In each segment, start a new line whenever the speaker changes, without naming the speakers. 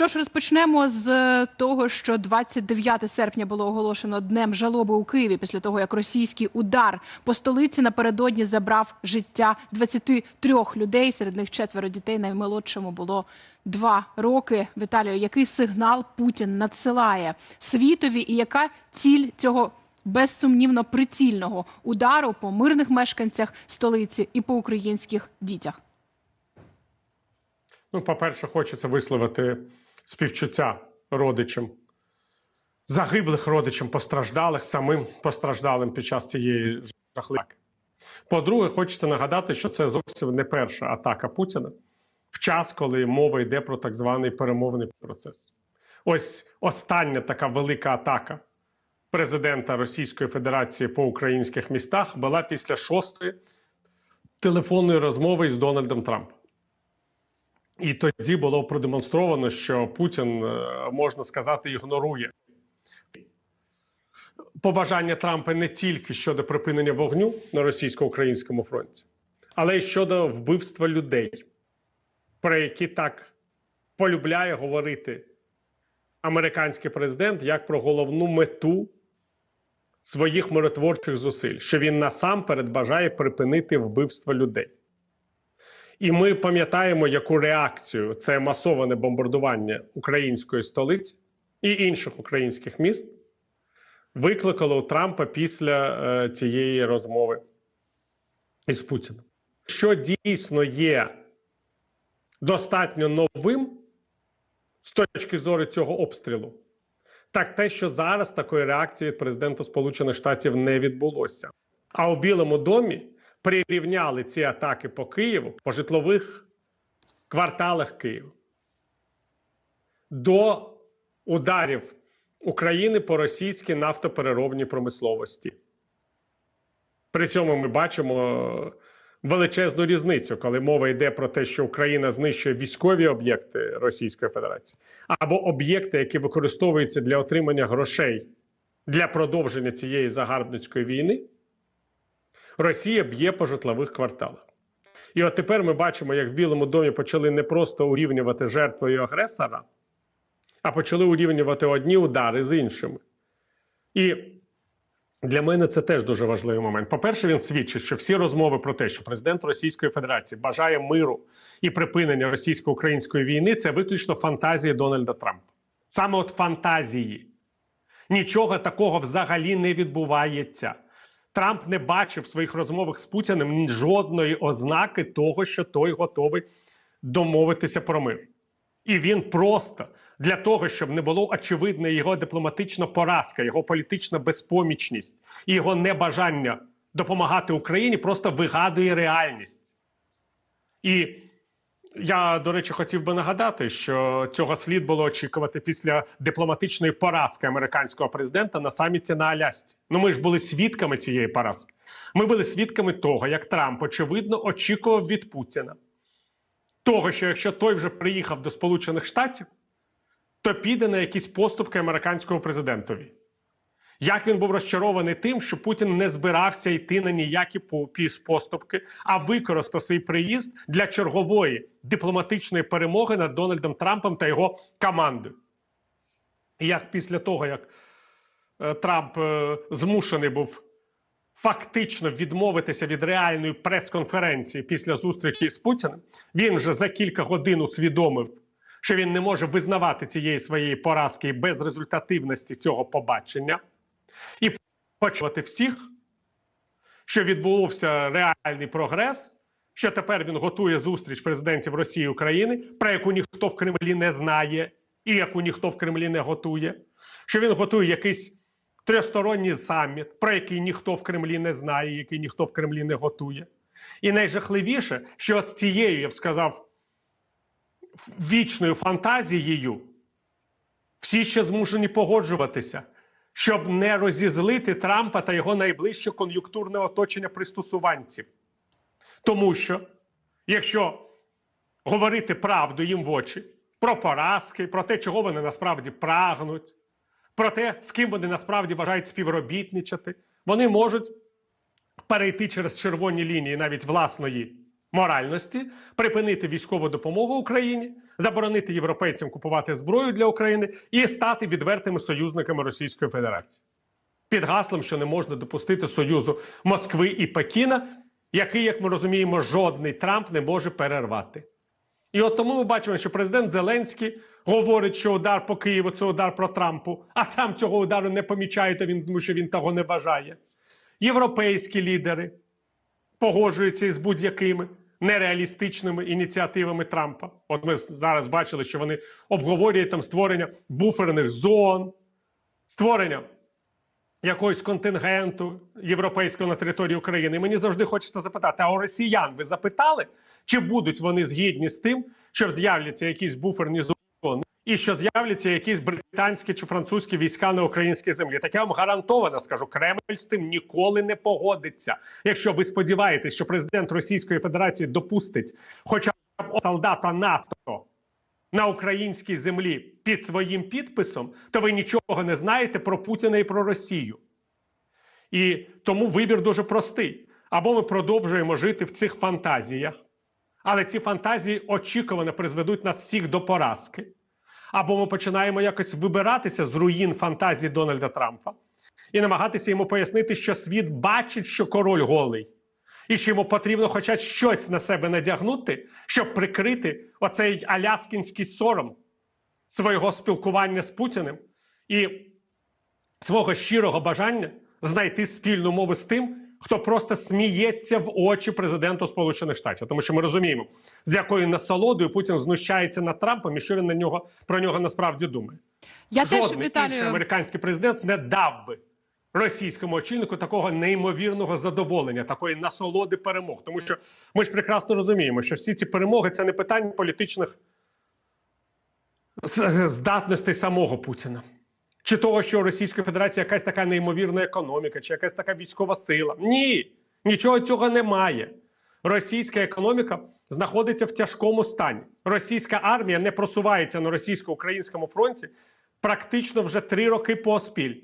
Що ж, розпочнемо з того, що 29 серпня було оголошено днем жалоби у Києві після того, як російський удар по столиці напередодні забрав життя 23 людей. Серед них четверо дітей. Наймолодшому було два роки. Віталію, який сигнал Путін надсилає світові, і яка ціль цього безсумнівно прицільного удару по мирних мешканцях столиці і по українських дітях?
Ну, по-перше, хочеться висловити співчуття родичам, загиблих родичам постраждалих, самим постраждалим під час цієї жахливої. По-друге, хочеться нагадати, що це зовсім не перша атака Путіна в час, коли мова йде про так званий перемовний процес. Ось остання така велика атака президента Російської Федерації по українських містах була після шостої телефонної розмови з Дональдом Трампом. І тоді було продемонстровано, що Путін, е, можна сказати, ігнорує побажання Трампа не тільки щодо припинення вогню на російсько-українському фронті, але й щодо вбивства людей, про які так полюбляє говорити американський президент як про головну мету своїх миротворчих зусиль, що він насамперед бажає припинити вбивство людей. І ми пам'ятаємо, яку реакцію це масоване бомбардування української столиці і інших українських міст викликало у Трампа після е, цієї розмови із Путіним. Що дійсно є достатньо новим з точки зору цього обстрілу, так те, що зараз такої реакції від президента Сполучених Штатів не відбулося. А у Білому домі прирівняли ці атаки по Києву, по житлових кварталах Києва до ударів України по російській нафтопереробній промисловості. При цьому ми бачимо величезну різницю, коли мова йде про те, що Україна знищує військові об'єкти Російської Федерації або об'єкти, які використовуються для отримання грошей для продовження цієї загарбницької війни. Росія б'є по житлових кварталах. І от тепер ми бачимо, як в Білому домі почали не просто урівнювати жертвою агресора, а почали урівнювати одні удари з іншими. І для мене це теж дуже важливий момент. По-перше, він свідчить, що всі розмови про те, що президент Російської Федерації бажає миру і припинення російсько-української війни, це виключно фантазії Дональда Трампа. Саме от фантазії. Нічого такого взагалі не відбувається. Трамп не бачив в своїх розмовах з Путіним жодної ознаки того, що той готовий домовитися про мир. І він просто для того, щоб не було очевидна його дипломатична поразка, його політична безпомічність і його небажання допомагати Україні, просто вигадує реальність. І я, до речі, хотів би нагадати, що цього слід було очікувати після дипломатичної поразки американського президента на саміті на Алясці. Ну ми ж були свідками цієї поразки. Ми були свідками того, як Трамп очевидно очікував від Путіна. Того, що якщо той вже приїхав до Сполучених Штатів, то піде на якісь поступки американського президентові. Як він був розчарований тим, що Путін не збирався йти на ніякі поступки, а використав свій приїзд для чергової дипломатичної перемоги над Дональдом Трампом та його командою. І як після того, як е, Трамп е, змушений був фактично відмовитися від реальної прес-конференції після зустрічі з Путіним, він вже за кілька годин усвідомив, що він не може визнавати цієї своєї поразки і безрезультативності цього побачення і почувати всіх, що відбувся реальний прогрес, що тепер він готує зустріч президентів Росії і України, про яку ніхто в Кремлі не знає, і яку ніхто в Кремлі не готує, що він готує якийсь трьохсторонній саміт, про який ніхто в Кремлі не знає, який ніхто в Кремлі не готує. І найжахливіше, що з цією, я б сказав, вічною фантазією всі ще змушені погоджуватися щоб не розізлити Трампа та його найближче кон'юнктурне оточення пристосуванців. Тому що, якщо говорити правду їм в очі про поразки, про те, чого вони насправді прагнуть, про те, з ким вони насправді бажають співробітничати, вони можуть перейти через червоні лінії навіть власної моральності, припинити військову допомогу Україні, заборонити європейцям купувати зброю для України і стати відвертими союзниками Російської Федерації під гаслом, що не можна допустити союзу Москви і Пекіна, який, як ми розуміємо, жодний Трамп не може перервати. І от тому ми бачимо, що президент Зеленський говорить, що удар по Києву це удар про Трампу, а там цього удару не помічаєте, він, тому що він того не вважає. Європейські лідери погоджуються із будь-якими нереалістичними ініціативами Трампа. От ми зараз бачили, що вони обговорюють там створення буферних зон, створення якогось контингенту європейського на території України. І мені завжди хочеться запитати: а у росіян ви запитали, чи будуть вони згідні з тим, що з'являться якісь буферні зони, і що з'являться якісь британські чи французькі війська на українській землі? Так я вам гарантовано скажу, Кремль з цим ніколи не погодиться. Якщо ви сподіваєтесь, що президент Російської Федерації допустить, хоча б солдата НАТО на українській землі під своїм підписом, то ви нічого не знаєте про Путіна і про Росію. І тому вибір дуже простий. Або ми продовжуємо жити в цих фантазіях, але ці фантазії очікувано призведуть нас всіх до поразки. Або ми починаємо якось вибиратися з руїн фантазії Дональда Трампа і намагатися йому пояснити, що світ бачить, що король голий, і що йому потрібно хоча б щось на себе надягнути, щоб прикрити оцей аляскінський сором свого спілкування з Путіним і свого щирого бажання знайти спільну мову з тим, хто просто сміється в очі президенту Сполучених Штатів, тому що ми розуміємо, з якою насолодою Путін знущається над Трампом і що він на нього про нього насправді думає.
Я теж
Жодний інший американський президент не дав би російському очільнику такого неймовірного задоволення, такої насолоди перемог. Тому що ми ж прекрасно розуміємо, що всі ці перемоги це не питання політичних здатностей самого Путіна. Чи того, що у Російської Федерації якась така неймовірна економіка, чи якась така військова сила. Ні, нічого цього немає. Російська економіка знаходиться в тяжкому стані. Російська армія не просувається на російсько-українському фронті практично вже три роки поспіль.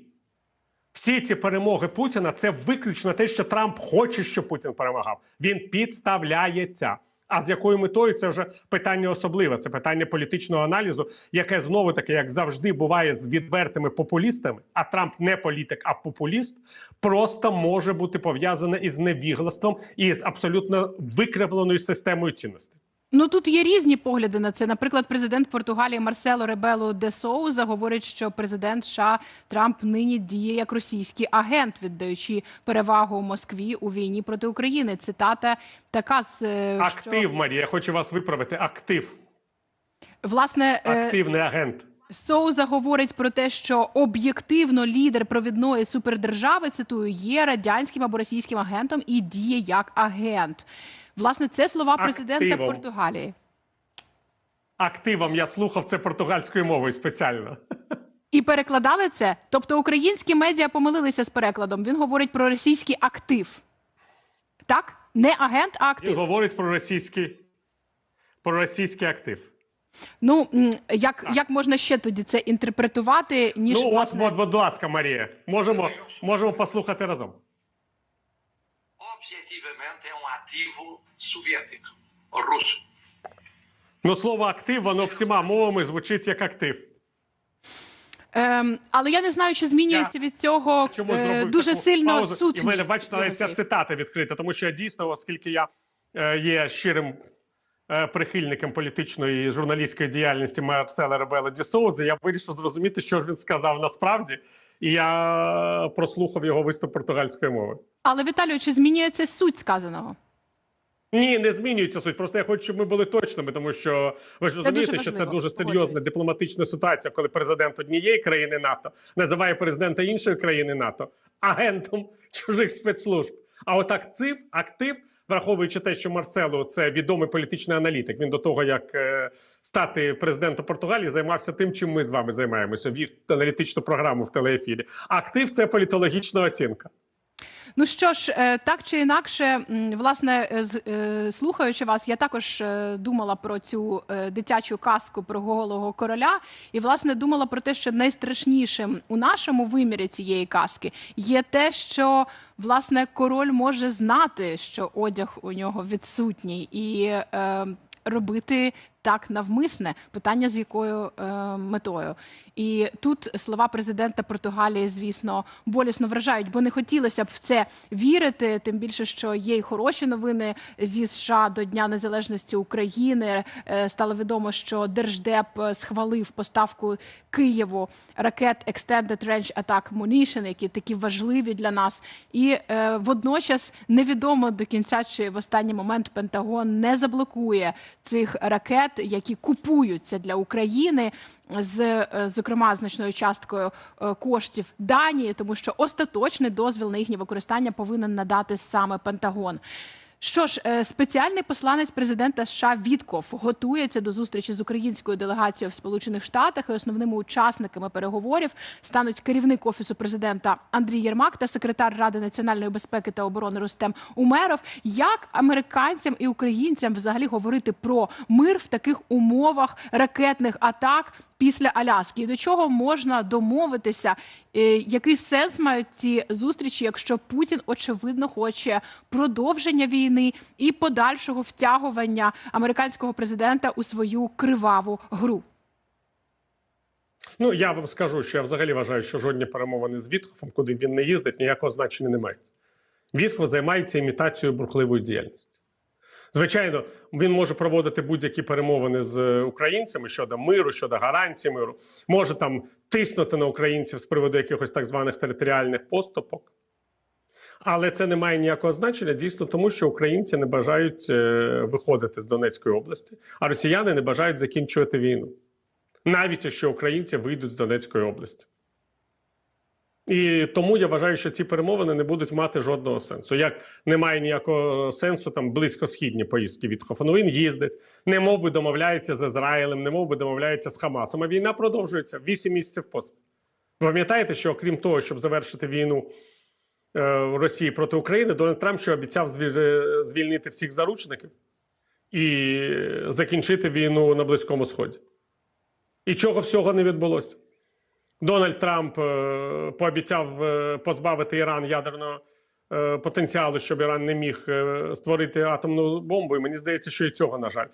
Всі ці перемоги Путіна це виключно те, що Трамп хоче, щоб Путін перемагав. Він підставляється. А з якою метою це вже питання особливе. Це питання політичного аналізу, яке знову таки, як завжди, буває з відвертими популістами. А Трамп не політик, а популіст, просто може бути пов'язане із невіглаством і з абсолютно викривленою системою цінностей.
Ну тут є різні погляди на це. Наприклад, президент Португалії Марсело Ребело де Соуза говорить, що президент США Трамп нині діє як російський агент, віддаючи перевагу Москві у війні проти України. Цитата така з е,
Актив, Марія, я хочу вас виправити. Актив,
власне е,
активний агент.
Соуза говорить про те, що об'єктивно лідер провідної супердержави цитую є радянським або російським агентом і діє як агент. Власне, це слова президента
Активом.
Португалії.
Активом я слухав це португальською мовою спеціально.
І перекладали це. Тобто українські медіа помилилися з перекладом. Він говорить про російський актив. Так? Не агент, а
Він говорить про російський, про російський актив.
Ну як, як можна ще тоді це інтерпретувати, ніж
ну,
власне...
от, от, будь ласка, Марія, можемо, можемо послухати разом.
objetivamente é um ativo soviético, russo.
Ну, слово актив, воно всіма мовами звучить як актив.
Ем, але я не знаю, чи змінюється від цього
Чому
е,
зробив
дуже
таку
сильно
паузу?
сутність.
І в мене, бачите, навіть ця цитата відкрита, тому що я дійсно, оскільки я е, є щирим е, прихильником політичної і журналістської діяльності Марсела Ребела Ді Соузи, я вирішив зрозуміти, що ж він сказав насправді, і я прослухав його виступ португальською мовою.
Але Віталію, чи змінюється суть сказаного?
Ні, не змінюється суть. Просто я хочу, щоб ми були точними, тому що ви ж розумієте, що це дуже серйозна дипломатична ситуація, коли президент однієї країни НАТО називає президента іншої країни НАТО агентом чужих спецслужб. А от актив, актив, враховуючи те, що Марсело це відомий політичний аналітик. Він до того, як е, стати президентом Португалії, займався тим, чим ми з вами займаємося. Вів аналітичну програму в телеефірі. Актив це політологічна оцінка.
Ну що ж, е, так чи інакше, власне, е, е, слухаючи вас, я також думала про цю дитячу казку про голого короля, і власне думала про те, що найстрашнішим у нашому вимірі цієї казки є те, що власне король може знати, що одяг у нього відсутній, і е, робити так навмисне. Питання з якою е, метою? І тут слова президента Португалії, звісно, болісно вражають, бо не хотілося б в це вірити. Тим більше, що є й хороші новини зі США до Дня Незалежності України. Е, Стало відомо, що Держдеп е, схвалив поставку Києву ракет Extended Range Attack Munition, які такі важливі для нас. І е, водночас невідомо до кінця, чи в останній момент Пентагон не заблокує цих ракет, які купуються для України з е, зокрема значною часткою е, коштів Данії, тому що остаточний дозвіл на їхнє використання повинен надати саме Пентагон. Що ж, е, спеціальний посланець президента США Вітков готується до зустрічі з українською делегацією в Сполучених Штатах. І основними учасниками переговорів стануть керівник офісу президента Андрій Єрмак та секретар Ради національної безпеки та оборони Рустем Умеров. Як американцям і українцям взагалі говорити про мир в таких умовах ракетних атак? Після Аляски і до чого можна домовитися? Е, Який сенс мають ці зустрічі, якщо Путін очевидно хоче продовження війни і подальшого втягування американського президента у свою криваву гру?
Ну я вам скажу, що я взагалі вважаю, що жодні перемовини з Вітхофом, куди він не їздить, ніякого значення не мають. Вітхоф займається імітацією бурхливої діяльності. Звичайно, він може проводити будь-які перемовини з українцями щодо миру, щодо гарантій миру, може там тиснути на українців з приводу якихось так званих територіальних поступок. Але це не має ніякого значення дійсно тому, що українці не бажають е, виходити з Донецької області, а росіяни не бажають закінчувати війну, навіть якщо українці вийдуть з Донецької області. І тому я вважаю, що ці перемовини не будуть мати жодного сенсу. Як немає ніякого сенсу там близькосхідні поїздки від Хофану. Він їздить, не мов би домовляється з Ізраїлем, не мов би домовляється з Хамасом. А війна продовжується 8 місяців поспіль. Пам'ятаєте, що окрім того, щоб завершити війну е, Росії проти України, Дональд Трамп ще обіцяв звіль- звільнити всіх заручників і закінчити війну на Близькому Сході. І чого всього не відбулося? Дональд Трамп е, пообіцяв е, позбавити Іран ядерного е, потенціалу, щоб Іран не міг створити атомну бомбу. І мені здається, що і цього, на жаль,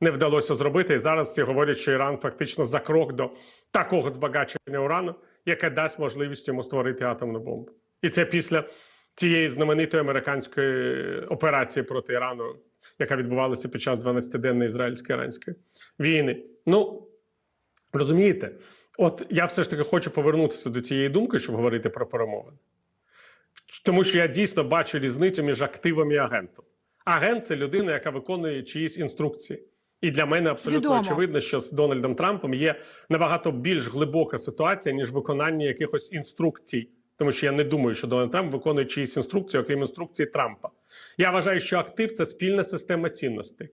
не вдалося зробити. І зараз всі говорять, що Іран фактично за крок до такого збагачення урану, яке дасть можливість йому створити атомну бомбу. І це після цієї знаменитої американської операції проти Ірану, яка відбувалася під час 12-денної ізраїльсько-іранської війни. Ну розумієте, от я все ж таки хочу повернутися до цієї думки, щоб говорити про перемовини. Тому що я дійсно бачу різницю між активом і агентом. Агент це людина, яка виконує чиїсь інструкції. І для мене абсолютно
Свідомо.
очевидно, що з Дональдом Трампом є набагато більш глибока ситуація, ніж виконання якихось інструкцій. Тому що я не думаю, що Дональд Трамп виконує чиїсь інструкції, окрім інструкції Трампа. Я вважаю, що актив це спільна система цінностей.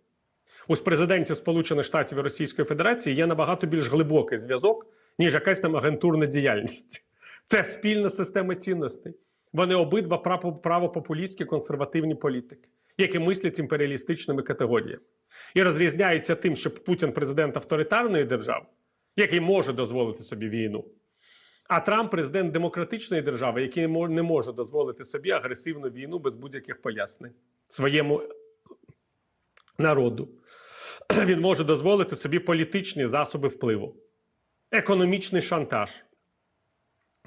У президентів Сполучених Штатів і Російської Федерації є набагато більш глибокий зв'язок, ніж якась там агентурна діяльність. Це спільна система цінностей. Вони обидва правопопулістські консервативні політики, які мислять імперіалістичними категоріями. І розрізняються тим, що Путін президент авторитарної держави, який може дозволити собі війну. А Трамп президент демократичної держави, який не може дозволити собі агресивну війну без будь-яких пояснень своєму народу. Він може дозволити собі політичні засоби впливу, економічний шантаж.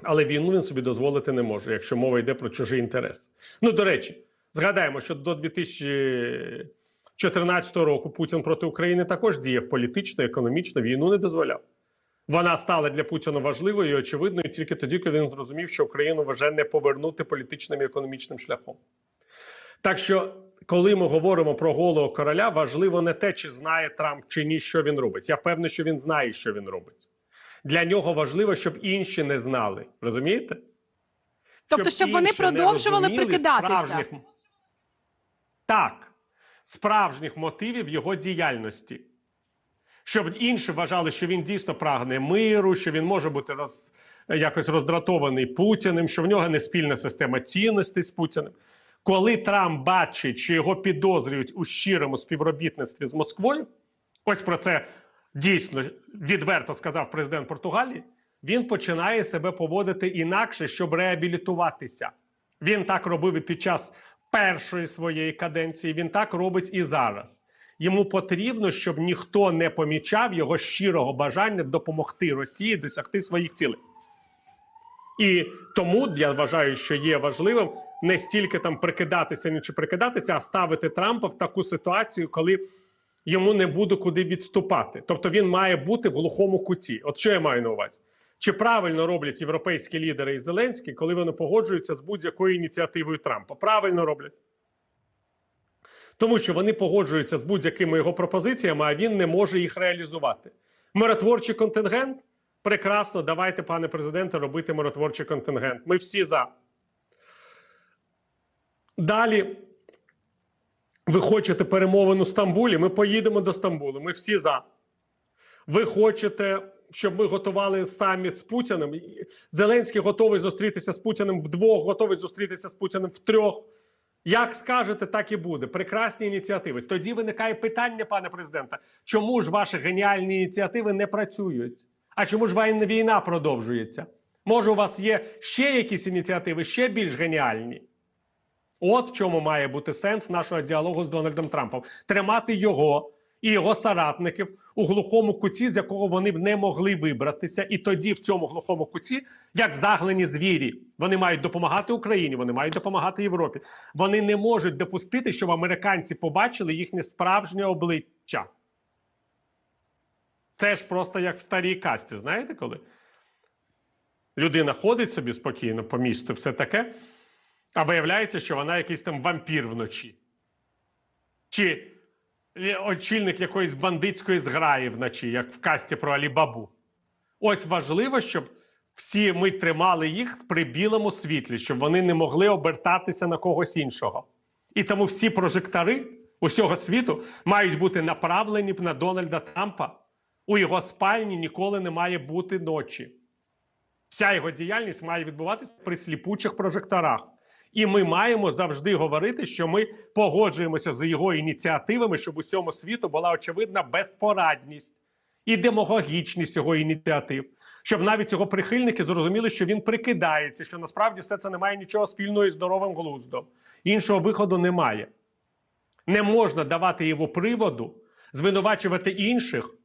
Але війну він собі дозволити не може, якщо мова йде про чужий інтерес. Ну, до речі, згадаємо, що до 2014 року Путін проти України також діяв політично, економічно, війну не дозволяв. Вона стала для Путіна важливою і очевидною тільки тоді, коли він зрозумів, що Україну вже не повернути політичним і економічним шляхом. Так що, коли ми говоримо про голого короля, важливо не те, чи знає Трамп чи ні, що він робить. Я впевнений, що він знає, що він робить. Для нього важливо, щоб інші не знали. Розумієте?
Тобто, щоб вони продовжували прикидатися.
справжніх- Так, справжніх мотивів його діяльності. Щоб інші вважали, що він дійсно прагне миру, що він може бути роз, якось роздратований Путіним, що в нього не спільна система цінностей з Путіним. Коли Трамп бачить, що його підозрюють у щирому співробітництві з Москвою, ось про це дійсно відверто сказав президент Португалії, він починає себе поводити інакше, щоб реабілітуватися. Він так робив і під час першої своєї каденції, він так робить і зараз. йому потрібно, щоб ніхто не помічав його щирого бажання допомогти Росії досягти своїх цілей. І тому я вважаю, що є важливим не стільки там прикидатися ні чи прикидатися, а ставити Трампа в таку ситуацію, коли йому не буде куди відступати. Тобто він має бути в глухому куті. От що я маю на увазі? Чи правильно роблять європейські лідери і Зеленський, коли вони погоджуються з будь-якою ініціативою Трампа? Правильно роблять. Тому що вони погоджуються з будь-якими його пропозиціями, а він не може їх реалізувати. Миротворчий контингент прекрасно. Давайте, пане президенте, робити миротворчий контингент. Ми всі за. Далі. Ви хочете перемовину в Стамбулі? Ми поїдемо до Стамбулу. Ми всі за. Ви хочете, щоб ми готували саміт з Путіним? Зеленський готовий зустрітися з Путіним вдвох, готовий зустрітися з Путіним втрьох. Як скажете, так і буде. Прекрасні ініціативи. Тоді виникає питання, пане президенте, чому ж ваші геніальні ініціативи не працюють? А чому ж війна продовжується? Може, у вас є ще якісь ініціативи, ще більш геніальні? От в чому має бути сенс нашого діалогу з Дональдом Трампом: тримати його і його соратників у глухому куті, з якого вони б не могли вибратися. І тоді в цьому глухому куті, як заглені звірі, вони мають допомагати Україні, вони мають допомагати Європі. Вони не можуть допустити, щоб американці побачили їхнє справжнє обличчя. Це ж просто як в старій касті, знаєте коли? Людина ходить собі спокійно по місту, все таке. А виявляється, що вона якийсь там вампір вночі. Чи е, очільник якоїсь бандитської зграї вночі, як в касті про Алібабу. Ось важливо, щоб всі ми тримали їх при білому світлі, щоб вони не могли обертатися на когось іншого. І тому всі прожектори усього світу мають бути направлені на Дональда Трампа. У його спальні ніколи не має бути ночі. Вся його діяльність має відбуватися при сліпучих прожекторах. І ми маємо завжди говорити, що ми погоджуємося з його ініціативами, щоб усьому світу була очевидна безпорадність і демагогічність його ініціатив. Щоб навіть його прихильники зрозуміли, що він прикидається, що насправді все це не має нічого спільного із здоровим глуздом. Іншого виходу немає. Не можна давати його приводу звинувачувати інших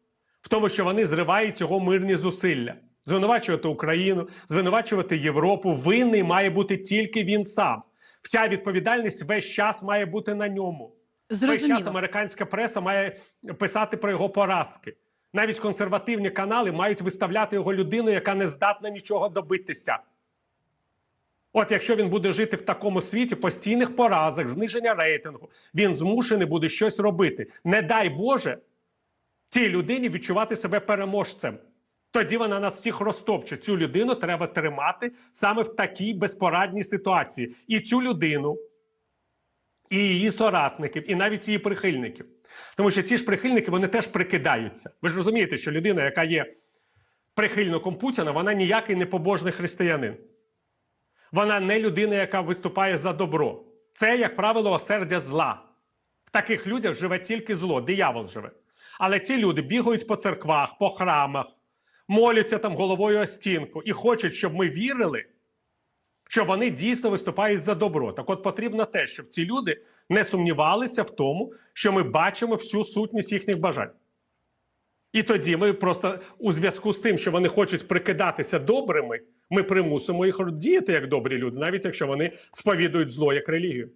в тому, що вони зривають його мирні зусилля. Звинувачувати Україну, звинувачувати Європу. Винний має бути тільки він сам. Вся відповідальність весь час має бути на ньому. Весь час американська преса має писати про його поразки. Навіть консервативні канали мають виставляти його людину, яка не здатна нічого добитися. От якщо він буде жити в такому світі постійних поразок, зниження рейтингу, він змушений буде щось робити. Не дай Боже цій людині відчувати себе переможцем. Тоді вона нас всіх розтопче. Цю людину треба тримати саме в такій безпорадній ситуації. І цю людину, і її соратників, і навіть її прихильників. Тому що ці ж прихильники вони теж прикидаються. Ви ж розумієте, що людина, яка є прихильником Путіна, вона ніякий не побожний християнин. Вона не людина, яка виступає за добро. Це, як правило, осердя зла. В таких людях живе тільки зло, диявол живе. Але ці люди бігають по церквах, по храмах, моляться там головою о стінку і хочуть, щоб ми вірили, що вони дійсно виступають за добро. Так от потрібно те, щоб ці люди не сумнівалися в тому, що ми бачимо всю сутність їхніх бажань. І тоді ми просто у зв'язку з тим, що вони хочуть прикидатися добрими, ми примусимо їх діяти як добрі люди, навіть якщо вони сповідують зло як релігію.